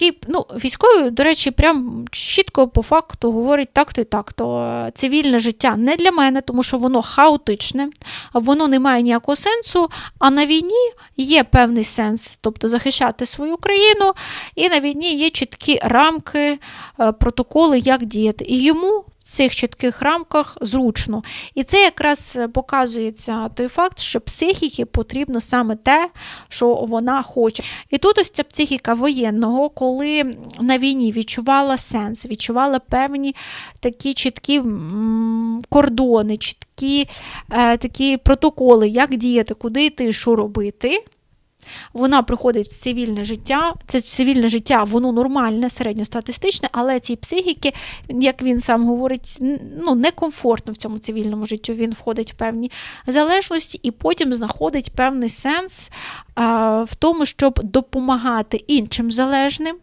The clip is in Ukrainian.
який ну, військовий, до речі, прям чітко по факту говорить так-то і так-то. Е, Цивільне життя не для мене, тому що воно хаотичне, воно не має ніякого сенсу. А на війні є певний сенс, тобто захищати свою країну, і на війні є чіткі рамки, е, протоколи, як діяти. І йому цих чітких рамках зручно. І це якраз е, показується той факт, що психіки потрібно саме те, що вона хоче. І тут ось ця психіка воєнного, коли на війні відчувала сенс, відчувала певні такі чіткі кордони, чіткі е, такі протоколи, як діяти, куди йти, що робити. Вона приходить в цивільне життя. Це цивільне життя, воно нормальне, середньостатистичне, але цій психіки, як він сам говорить, ну, некомфортно в цьому цивільному життю. Він входить в певні залежності і потім знаходить певний сенс а, в тому, щоб допомагати іншим залежним